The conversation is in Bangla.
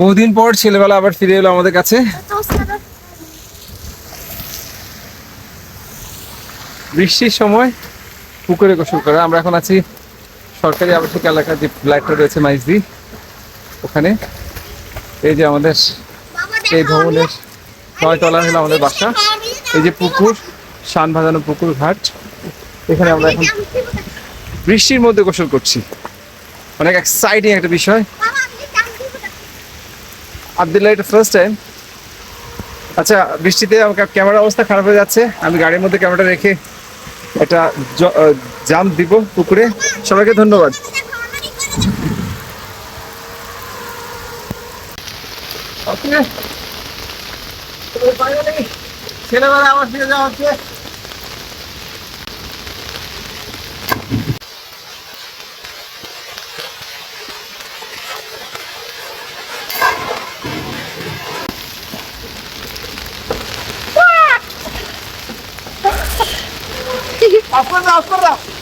বহুদিন পর ছেলেবেলা আবার ফিরে এলো আমাদের কাছে। বৃষ্টির সময় পুকুরে গোসল করা। আমরা এখন আছি সরকারি আবাসিক এলাকার যে ফ্ল্যাটটা রয়েছে মাইজদি, ওখানে। এই যে আমাদের এই ভবনের ছয় তলা হলো আমাদের বাসা। এই যে পুকুর শান ভাজানো পুকুর ঘাট। এখানে আমরা এখন বৃষ্টির মধ্যে গোসল করছি। অনেক এক্সাইটিং একটা বিষয়। আবদুল্লাহ, এটা ফার্স্ট টাইম আচ্ছা বৃষ্টিতে আমার ক্যামেরার অবস্থা খারাপ হয়ে যাচ্ছে। আমি গাড়ির মধ্যে ক্যামেরাটা রেখে একটা জাম দিব পুকুরে। সবাইকে ধন্যবাদ। ছেলেবেলা আমার ফিরে যাওয়া হচ্ছে। Aferin aferin.